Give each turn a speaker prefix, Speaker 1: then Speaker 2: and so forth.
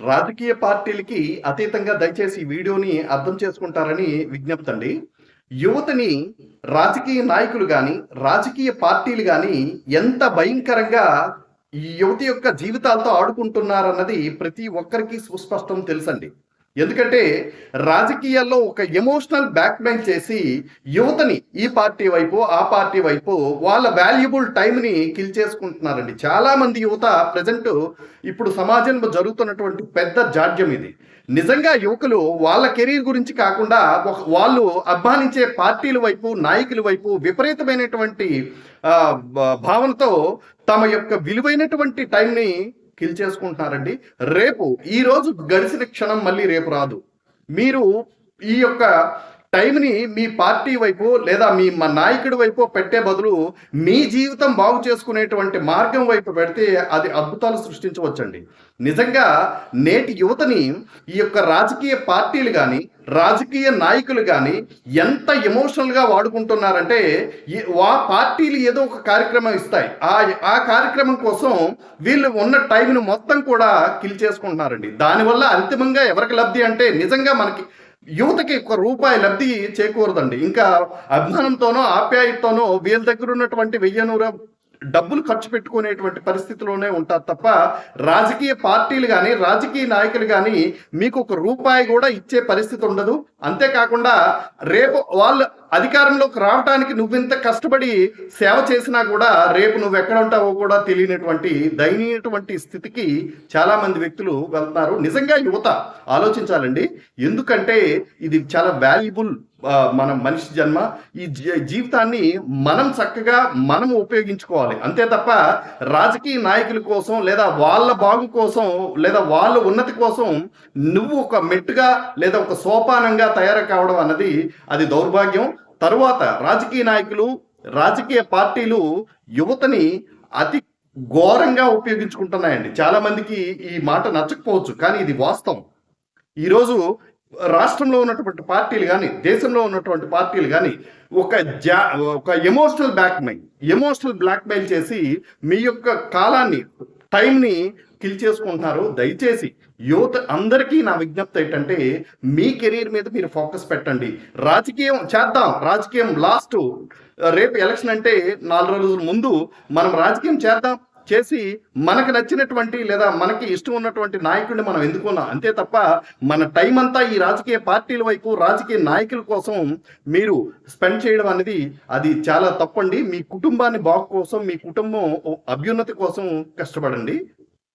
Speaker 1: రాజకీయ పార్టీలకి అతీతంగా దయచేసి ఈ వీడియోని అర్థం చేసుకుంటారని విజ్ఞప్తి అండి యువతని రాజకీయ నాయకులు కానీ రాజకీయ పార్టీలు కానీ ఎంత భయంకరంగా ఈ యువతి యొక్క జీవితాలతో ఆడుకుంటున్నారన్నది ప్రతి ఒక్కరికి సుస్పష్టం తెలుసండి. ఎందుకంటే రాజకీయాల్లో ఒక ఎమోషనల్ బ్యాక్మెయిల్ చేసి యువతని ఈ పార్టీ వైపు ఆ పార్టీ వైపు వాళ్ళ వాల్యుబుల్ టైంని కిల్ చేసుకుంటున్నారండి. చాలామంది యువత ప్రజెంట్ ఇప్పుడు సమాజంలో జరుగుతున్నటువంటి పెద్ద జాడ్యం ఇది. నిజంగా యువకులు వాళ్ళ కెరీర్ గురించి కాకుండా వాళ్ళు అభిమానించే పార్టీల వైపు నాయకుల వైపు విపరీతమైనటువంటి భా- భావనతో తమ యొక్క విలువైనటువంటి టైంని కిల్ చేసుకుంటున్నారండి. రేపు ఈ రోజు గడిచిన క్షణం మళ్ళీ రేపు రాదు. మీరు ఈ యొక్క టైంని మీ పార్టీ వైపు లేదా మీ మా నాయకుడి వైపు పెట్టే బదులు మీ జీవితం బాగు చేసుకునేటువంటి మార్గం వైపు పెడితే అది అద్భుతాలు సృష్టించవచ్చండి. నిజంగా నేటి యువతని ఈ యొక్క రాజకీయ పార్టీలు కానీ రాజకీయ నాయకులు కానీ ఎంత ఎమోషనల్గా వాడుకుంటున్నారంటే ఆ పార్టీలు ఏదో ఒక కార్యక్రమం ఇస్తాయి. ఆ ఆ కార్యక్రమం కోసం వీళ్ళు ఉన్న టైంను మొత్తం కూడా కిల్ చేసుకుంటున్నారండి. దానివల్ల అంతిమంగా ఎవరికి లబ్ధి అంటే నిజంగా మనకి యువతకి ఒక రూపాయి లబ్ధి చేకూరదండి. ఇంకా అభిమానంతోనో ఆప్యాయతతోనో వీళ్ళ దగ్గర ఉన్నటువంటి వెయ్యనూర డబ్బులు ఖర్చు పెట్టుకునేటువంటి పరిస్థితిలోనే ఉంటారు తప్ప రాజకీయ పార్టీలు కానీ రాజకీయ నాయకులు కానీ మీకు ఒక రూపాయి కూడా ఇచ్చే పరిస్థితి ఉండదు. అంతేకాకుండా రేపు వాళ్ళు అధికారంలోకి రావడానికి నువ్వింత కష్టపడి సేవ చేసినా కూడా రేపు నువ్వు ఎక్కడ ఉంటావో కూడా తెలియనటువంటి దయనీయటువంటి స్థితికి చాలా మంది వ్యక్తులు వెళ్తున్నారు నిజంగా యువత ఆలోచించాలండి. ఎందుకంటే ఇది చాలా వాల్యుబుల్ మన మనిషి జన్మ. ఈ జీ- జీవితాన్ని మనం చక్కగా మనం ఉపయోగించుకోవాలి. అంతే తప్ప రాజకీయ నాయకుల కోసం లేదా వాళ్ళ బాగు కోసం లేదా వాళ్ళ ఉన్నతి కోసం నువ్వు ఒక మెట్టుగా లేదా ఒక సోపానంగా తయారు కావడం అన్నది అది దౌర్భాగ్యం. తరువాత రాజకీయ నాయకులు రాజకీయ పార్టీలు యువతని అతి ఘోరంగా ఉపయోగించుకుంటున్నాయండి. చాలా మందికి ఈ మాట నచ్చకపోవచ్చు కానీ ఇది వాస్తవం. ఈరోజు రాష్ట్రంలో ఉన్నటువంటి పార్టీలు కానీ దేశంలో ఉన్నటువంటి పార్టీలు కానీ ఒక జా ఒక ఎమోషనల్ బ్లాక్మెయిల్ ఎమోషనల్ బ్లాక్మెయిల్ చేసి మీ యొక్క కాలాన్ని టైంని కిల్ చేసుకుంటున్నారు. దయచేసి యువత అందరికీ నా విజ్ఞప్తి ఏంటంటే మీ కెరీర్ మీద మీరు ఫోకస్ పెట్టండి. రాజకీయం చేద్దాం. రాజకీయం లాస్ట్ రేపు ఎలక్షన్ అంటే నాలుగు రోజుల ముందు మనం రాజకీయం చేద్దాం. చేసి మనకు నచ్చినటువంటి లేదా మనకి ఇష్టం ఉన్నటువంటి నాయకుడిని మనం ఎన్నుకున్నాం. అంతే తప్ప మన టైం అంతా ఈ రాజకీయ పార్టీల వైపు రాజకీయ నాయకుల కోసం మీరు స్పెండ్ చేయడం అనేది అది చాలా తప్పండి. మీ కుటుంబాన్ని బాగు కోసం మీ కుటుంబం అభ్యున్నతి కోసం కష్టపడండి.